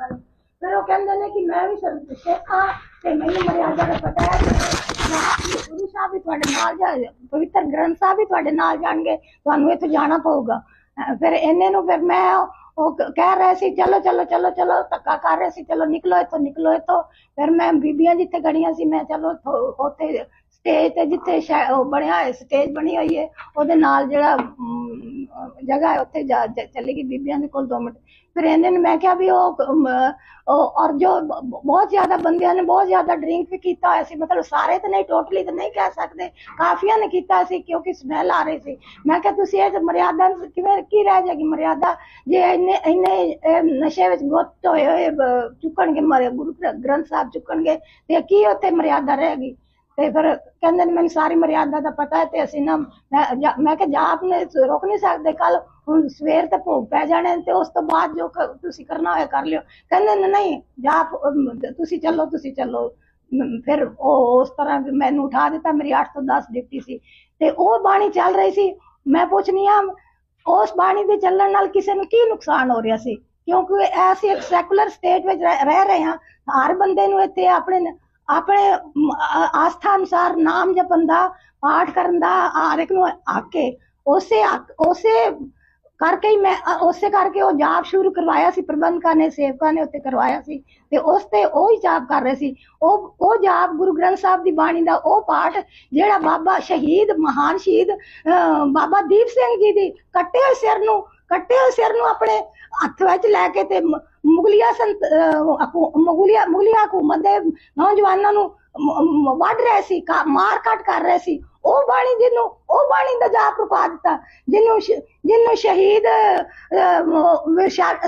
ਕਹਿੰਦੇ ਨੇ ਕਿ ਮੈਂ ਵੀ ਸਰ- ਸਿੱਖ ਹਾਂ ਤੇ ਮੈਨੂੰ ਮਰਿਆਦਾ ਦਾ ਪਤਾ ਹੈ ਮੈਂ- ਗੁਰੂ ਸਾਹਿਬ ਵੀ ਤੁਹਾਡੇ ਨਾਲ ਜਾ, ਪਵਿੱਤਰ ਗ੍ਰੰਥ ਸਾਹਿਬ ਵੀ ਤੁਹਾਡੇ ਨਾਲ ਜਾਣਗੇ, ਤੁਹਾਨੂੰ ਇੱਥੇ ਜਾਣਾ ਪਊਗਾ। ਫਿਰ ਇਹਨੇ ਨੂੰ ਫਿਰ ਮੈਂ ਉਹ ਕਹਿ ਰਹੇ ਸੀ, ਚਲੋ ਚਲੋ ਚਲੋ ਚਲੋ, ਧੱਕਾ ਕਰ ਰਹੇ ਸੀ, ਚਲੋ ਨਿਕਲੋ ਇੱਥੋਂ ਨਿਕਲੋ ਇੱਥੋਂ। ਫਿਰ ਮੈਂ ਬੀਬੀਆਂ ਜਿੱਥੇ ਗੜੀਆਂ ਸੀ, ਮੈਂ ਚਲੋ ਉੱਥੋਂ- ਉੱਥੇ ਸਟੇਜ ਤੇ ਜਿੱਥੇ ਸ਼ਾ- ਉਹ ਬਣਿਆ ਹੈ ਸਟੇਜ ਬਣੀ ਹੋਈ ਹੈ ਉਹਦੇ ਨਾਲ ਜਿਹੜਾ ਅਮ, ਜਗ੍ਹਾ ਹੈ ਉੱਥੇ ਜਾ ਚ- ਚਲੀ ਗਈ ਬੀਬੀਆਂ ਦੇ ਕੋਲ ਦੋ ਮਿੰਟ। ਫਿਰ ਇਹਨੇ ਨੇ ਮੈਂ ਕਿਹਾ ਵੀ ਉਹ ਅਮ, ਉਹ ਔਰ ਜੋ ਬ- ਬ- ਬਹੁਤ ਜ਼ਿਆਦਾ ਬੰਦਿਆਂ ਨੇ ਬਹੁਤ ਜ਼ਿਆਦਾ ਡਰਿੰਕ ਵੀ ਕੀਤਾ ਹੋਇਆ ਸੀ ਮਤਲਬ ਸਾਰੇ ਤਾਂ ਨਹੀਂ ਟੋਟਲੀ ਤਾਂ ਨਹੀਂ ਕਹਿ ਸਕਦੇ ਕਾਫੀਆਂ ਨੇ ਕੀਤਾ ਸੀ ਕਿਉਂਕਿ ਸਮੈਲ ਆ ਰਹੀ ਸੀ। ਮੈਂ ਕਿਹਾ ਤੁਸੀਂ ਇਹ ਮਰਿਆਦਾ ਨੂੰ ਕਿਵੇਂ ਕੀ ਰਹਿ ਜਾਏਗੀ ਮਰਿਆਦਾ? ਜੇ ਇੰਨੇ ਇੰਨੇ ਅਹ, ਨਸ਼ੇ ਵਿੱਚ ਗੁੱਤ ਹੋਏ ਹੋਏ ਬ- ਚੁੱਕਣਗੇ ਮਰੇ ਗੁਰੂ ਗ੍ਰੰਥ ਸਾਹਿਬ ਚੁੱਕਣਗੇ ਤੇ ਕੀ ਉੱਥੇ ਮਰਿਆਦਾ ਰਹੇਗੀ? ਤੇ ਫਿਰ ਕਹਿੰਦੇ ਨੇ, ਮੈਨੂੰ ਸਾਰੀ ਮਰਿਆਦਾ ਦਾ ਪਤਾ ਹੈ ਤੇ ਅਸੀਂ ਨਾ, ਮੈਂ ਮੈਂ ਕਿਹਾ ਜਾਪ ਨੇ ਰੋਕ ਨਹੀਂ ਸਕਦੇ ਕੱਲ, ਹੁਣ ਸਵੇਰ ਤੇ ਭੋਗ ਪੈ ਜਾਣੇ ਤੇ ਉਸ ਤੋਂ ਬਾਅਦ ਜੋ ਤੁਸੀਂ ਕਰਨਾ ਹੋਇਆ ਕਰ ਲਿਓ। ਕਹਿੰਦੇ ਨੇ, ਨਹੀਂ ਜਾਪ ਤੁਸੀਂ ਚੱਲੋ ਤੁਸੀਂ ਚੱਲੋ। ਫਿਰ ਉਹ ਉਸ ਤਰ੍ਹਾਂ ਮੈਨੂੰ ਉਠਾ ਦਿੱਤਾ, ਮੇਰੀ 8 ਤੋਂ 10 ਡਿਪਟੀ ਸੀ ਤੇ ਉਹ ਬਾਣੀ ਚੱਲ ਰਹੀ ਸੀ। ਮੈਂ ਪੁੱਛਨੀ ਆ ਉਸ ਬਾਣੀ ਦੇ ਚੱਲਣ ਨਾਲ ਕਿਸੇ ਨੂੰ ਕੀ ਨੁਕਸਾਨ ਹੋ ਰਿਹਾ ਸੀ? ਕਿਉਂਕਿ ਐਸੀ ਇੱਕ ਸੈਕੂਲਰ ਸਟੇਟ ਵਿੱਚ ਰਹਿ, ਰਹੇ ਹਾਂ। ਹਰ ਬੰਦੇ ਨੂੰ ਇੱਥੇ ਆਪਣੇ ਆਪਣੇ ਆਸਥਾ ਅਨੁਸਾਰ ਨਾਮ ਜਪਣ ਦਾ ਪਾਠ ਕਰਨ ਦਾ ਹਰ ਇੱਕ ਨੂੰ ਆਕੇ ਉਸੇ ਉਸੇ ਕਰਕੇ ਹੀ ਮੈਂ ਉਸੇ ਕਰਕੇ ਉਹ ਜਾਪ ਸ਼ੁਰੂ ਕਰਵਾਇਆ ਸੀ। ਪ੍ਰਬੰਧਕਾਂ ਨੇ ਸੇਵਕਾਂ ਨੇ ਉੱਤੇ ਕਰਵਾਇਆ ਸੀ। ਤੇ ਉਸ ਤੇ ਉਹ ਹੀ ਜਾਪ ਕਰ ਰਹੇ ਸੀ। ਉਹ ਉਹ ਜਾਪ ਗੁਰੂ ਗ੍ਰੰਥ ਸਾਹਿਬ ਦੀ ਬਾਣੀ ਦਾ ਉਹ ਪਾਠ ਜਿਹੜਾ ਬਾਬਾ ਸ਼ਹੀਦ ਮਹਾਨ ਸ਼ਹੀਦ ਅਹ, ਬਾਬਾ ਦੀਪ ਸਿੰਘ ਜੀ ਦੀ ਕੱਟੇ ਹੋਏ ਸਿਰ ਨੂੰ ਕੱਟੇ ਹੋਏ ਸਿਰ ਨੂੰ ਆਪਣੇ ਹੱਥ ਵਿੱਚ ਲੈ ਕੇ ਤੇ ਮੁਗਲਿਆ ਸੰਤ ਅਹ, ਹਕੂ- ਹਕੂਮਤ ਦੇ ਨੌਜਵਾਨਾਂ ਨੂੰ ਵੱਢ ਰਹੇ ਸੀ ਮਾਰ ਕੱਟ ਕਰ ਰਹੇ ਸੀ। ਉਹ ਬਾਣੀ ਜਿਹਨੂੰ ਉਹ ਬਾਣੀ ਦਾ ਜਾਪ ਰੁਕਾ ਦਿੱਤਾ ਜਿਹਨੂੰ ਜਿਹਨੂੰ ਸ਼ਹੀਦ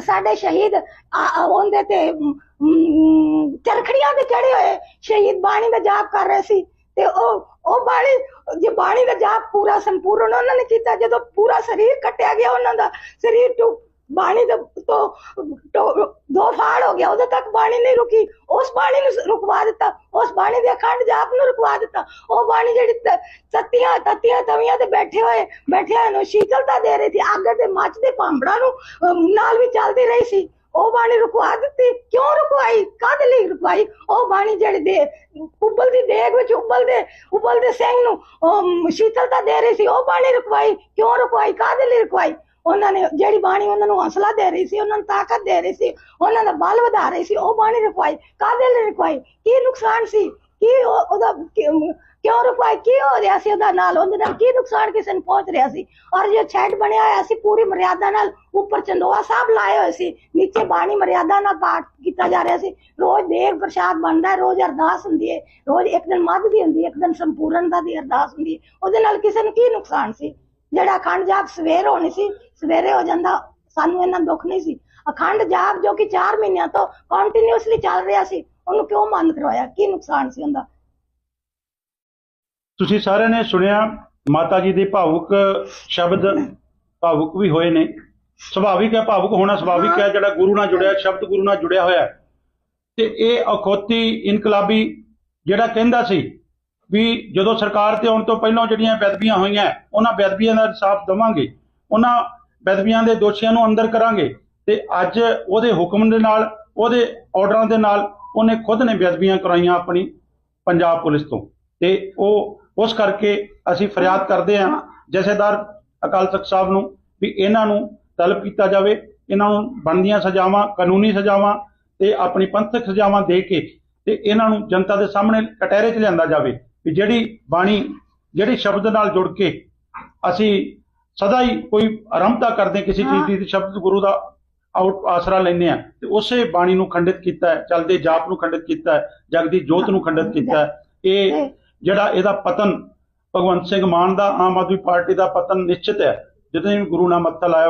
ਸਾਡੇ ਸ਼ਹੀਦ ਉਹਦੇ ਤੇ ਚਰਖੜੀਆਂ ਤੇ ਚੜੇ ਹੋਏ ਸ਼ਹੀਦ ਬਾਣੀ ਦਾ ਜਾਪ ਕਰ ਰਹੇ ਸੀ। ਤੇ ਉਹ ਉਹ ਬਾਣੀ ਜੇ ਬਾਣੀ ਦਾ ਜਾਪ ਪੂਰਾ ਸੰਪੂਰਨ ਉਹਨਾਂ ਨੇ ਕੀਤਾ ਜਦੋਂ ਪੂਰਾ ਸਰੀਰ ਕੱਟਿਆ ਗਿਆ ਉਹਨਾਂ ਦਾ ਸਰੀਰ ਤੋਂ ਬਾਣੀ ਦੇ ਤੋਂ ਦੋ ਫਾੜ ਹੋ ਗਿਆ ਉਦੋਂ ਤੱਕ ਬਾਣੀ ਨਹੀਂ ਰੁਕੀ। ਉਸ ਬਾਣੀ ਨੂੰ ਰੁਕਵਾ ਦਿੱਤਾ। ਉਸ ਬਾਣੀ ਦੇ ਅਖੰਡ ਜਾਪ ਨੂੰ ਰੁਕਵਾ ਦਿੱਤਾ। ਉਹ ਬਾਣੀ ਜਿਹੜੀ ਤ- ਤੱਤੀਆਂ ਤਵੀਆਂ ਤੇ ਬੈਠੇ ਹੋਏ ਬੈਠਿਆਂ ਨੂੰ ਸ਼ੀਤਲਤਾ ਦੇ ਰਹੀ ਸੀ। ਅੱਗ ਦੇ ਮੱਚਦੇ ਭਾਂਬੜਾਂ ਨੂੰ ਨਾਲ ਵੀ ਚੱਲਦੀ ਰਹੀ ਸੀ। ਉਹ ਬਾਣੀ ਰੁਕਵਾ ਦਿੱਤੀ। ਕਿਉਂ ਰੁਕਵਾਈ? ਕਾਹਦੇ ਲਈ ਰੁਕਵਾਈ? ਉਹ ਬਾਣੀ ਜਿਹੜੀ ਦੇ, ਉਬਲਦੀ ਦੇਗ ਵਿੱਚ ਉਬਲਦੇ ਉਬਲਦੇ ਸਿੰਘ ਨੂੰ, ਉਹ ਸ਼ੀਤਲਤਾ ਦੇ ਰਹੀ ਸੀ। ਉਹ ਬਾਣੀ ਰੁਕਵਾਈ। ਕਿਉਂ ਰੁਕਵਾਈ? ਕਾਹਦੇ ਲਈ ਰੁਕਵਾਈ? ਉਹਨਾਂ ਨੇ ਜਿਹੜੀ ਬਾਣੀ ਉਹਨਾਂ ਨੂੰ ਹੌਸਲਾ ਦੇ ਰਹੀ ਸੀ, ਉਹਨਾਂ ਨੂੰ ਤਾਕਤ ਦੇ ਰਹੀ ਸੀ, ਉਹਨਾਂ ਦਾ ਬਲ ਵਧਾ ਰਹੀ ਸੀ, ਉਹ ਬਾਣੀ ਰੁਕਵਾਈ ਕਾਹਦੇ ਲਈ ਰੁਕਵਾਈ ਕੀ ਨੁਕਸਾਨ ਸੀ? ਕੀ ਉਹਦਾ ਕਿਉਂ ਰੁਕਵਾਈ ਕੀ ਹੋ ਰਿਹਾ ਸੀ ਉਹਦਾ ਨਾਲ? ਉਹਦੇ ਨਾਲ ਕੀ ਨੁਕਸਾਨ ਕਿਸੇ ਨੂੰ ਪਹੁੰਚ ਰਿਹਾ ਸੀ? ਔਰ ਜੋ ਛੱਡ ਬਣਿਆ ਹੋਇਆ ਸੀ, ਪੂਰੀ ਮਰਿਆਦਾ ਨਾਲ ਉੱਪਰ ਚੰਦੋਆ ਸਾਹਿਬ ਲਾਏ ਹੋਏ ਸੀ, ਨੀਚੇ ਬਾਣੀ ਮਰਿਆਦਾ ਨਾਲ ਪਾਠ ਕੀਤਾ ਜਾ ਰਿਹਾ ਸੀ। ਰੋਜ਼ ਦੇਗ ਪ੍ਰਸ਼ਾਦ ਬਣਦਾ, ਰੋਜ਼ ਅਰਦਾਸ ਹੁੰਦੀ ਹੈ ਰੋਜ਼ ਇੱਕ ਦਿਨ ਮੱਧ ਦੀ ਹੁੰਦੀ ਹੈ ਇੱਕ ਦਿਨ ਸੰਪੂਰਨਤਾ ਦੀ ਅਰਦਾਸ ਹੁੰਦੀ ਹੈ ਉਹਦੇ ਨਾਲ ਕਿਸੇ ਨੂੰ ਕੀ ਨੁਕਸਾਨ ਸੀ? ਜਿਹੜਾ ਅਖੰਡ ਜਾਪ ਸਵੇਰ ਹੋਣੀ ਸੀ, ਸਵੇਰੇ ਹੋ ਜਾਂਦਾ, ਸਾਨੂੰ ਇਹਨਾਂ ਦੁੱਖ ਨਹੀਂ ਸੀ। ਅਖੰਡ ਜਾਪ ਜੋ ਕਿ 4 ਮਹੀਨਿਆਂ ਤੋਂ ਕੰਟੀਨਿਊਸਲੀ ਚੱਲ ਰਿਹਾ ਸੀ, ਉਹਨੂੰ ਕਿਉਂ ਬੰਦ ਕਰਵਾਇਆ? ਕੀ ਨੁਕਸਾਨ ਸੀ ਉਹਦਾ? ਤੁਸੀਂ ਸਾਰਿਆਂ ਨੇ ਸੁਣਿਆ, ਮਾਤਾ ਜੀ ਦੇ ਭਾਵੁਕ ਸ਼ਬਦ ਭਾਵੁਕ ਵੀ ਹੋਏ ਨੇ। ਸੁਭਾਵਿਕ ਹੈ, ਭਾਵੁਕ ਹੋਣਾ ਸੁਭਾਵਿਕ ਹੈ, ਜਿਹੜਾ ਗੁਰੂ ਨਾਲ ਜੁੜਿਆ, ਸ਼ਬਦ ਗੁਰੂ ਨਾਲ ਜੁੜਿਆ ਹੋਇਆ ਤੇ ਇਹ ਅਖੌਤੀ ਇਨਕਲਾਬੀ ਜਿਹੜਾ ਕਹਿੰਦਾ ਸੀ ਵੀ ਜਦੋਂ ਸਰਕਾਰ ਤੇ ਆਉਣ ਤੋਂ ਪਹਿਲਾਂ ਜਿਹੜੀਆਂ ਬੇਅਦਬੀਆਂ ਹੋਈਆਂ, ਉਹਨਾਂ ਬੇਅਦਬੀਆਂ ਦਾ ਇਨਸਾਫ ਦਵਾਂਗੇ, ਉਹਨਾਂ ਬੇਅਦਬੀਆਂ ਦੇ ਦੋਸ਼ੀਆਂ ਨੂੰ ਅੰਦਰ ਕਰਾਂਗੇ ਤੇ ਅੱਜ ਉਹਦੇ ਹੁਕਮ ਦੇ ਨਾਲ, ਉਹਦੇ ਆਰਡਰਾਂ ਦੇ ਨਾਲ ਉਹਨੇ ਖੁਦ ਨੇ ਬੇਅਦਬੀਆਂ ਕਰਾਈਆਂ ਆਪਣੀ ਪੰਜਾਬ ਪੁਲਿਸ ਤੋਂ। ਤੇ ਉਹ, ਉਸ ਕਰਕੇ ਅਸੀਂ ਫਰਿਆਦ ਕਰਦੇ ਹਾਂ ਜਥੇਦਾਰ ਅਕਾਲ ਤਖਤ ਸਾਹਿਬ ਨੂੰ ਵੀ ਇਹਨਾਂ ਨੂੰ ਤਲਬ ਕੀਤਾ ਜਾਵੇ, ਇਹਨਾਂ ਨੂੰ ਬਣਦੀਆਂ ਸਜ਼ਾਵਾਂ, ਕਾਨੂੰਨੀ ਸਜ਼ਾਵਾਂ ਤੇ ਆਪਣੀ ਪੰਥਕ ਸਜ਼ਾਵਾਂ ਦੇ ਕੇ ਤੇ ਇਹਨਾਂ ਨੂੰ ਜਨਤਾ ਦੇ ਸਾਹਮਣੇ ਕਟਹਿਰੇ 'ਚ ਲਿਆਂਦਾ ਜਾਵੇ। ਵੀ ਜਿਹੜੀ ਬਾਣੀ ਜਿਹੜੀ ਸ਼ਬਦ ਨਾਲ ਜੁੜ ਕੇ ਅਸੀਂ ਸਦਾ ਹੀ ਕੋਈ ਆਰੰਭਤਾ ਕਰਦੇ ਕਿਸੇ ਚੀਜ਼ ਦੀ ਤੇ ਸ਼ਬਦ ਗੁਰੂ ਦਾ ਆਊਟ ਆਸਰਾ ਲੈਂਦੇ ਆ ਤੇ ਉਸੇ ਬਾਣੀ ਨੂੰ ਖੰਡਿਤ ਕੀਤਾ ਹੈ ਚਲਦੇ ਜਾਪ ਨੂੰ ਖੰਡਿਤ ਕੀਤਾ ਹੈ ਜਗਦੀ ਜੋਤ ਨੂੰ ਖੰਡਿਤ ਕੀਤਾ ਹੈ। ਇਹ ਜਿਹੜਾ ਇਹਦਾ ਪਤਨ ਭਗਵੰਤ ਸਿੰਘ ਮਾਨ ਦਾ ਆਮ ਆਦਮੀ ਪਾਰਟੀ ਦਾ ਪਤਨ ਨਿਸ਼ਚਿਤ ਹੈ। ਜਦੋਂ ਵੀ ਗੁਰੂ ਨਾਲ ਮੱਥਾ ਲਾਇਆ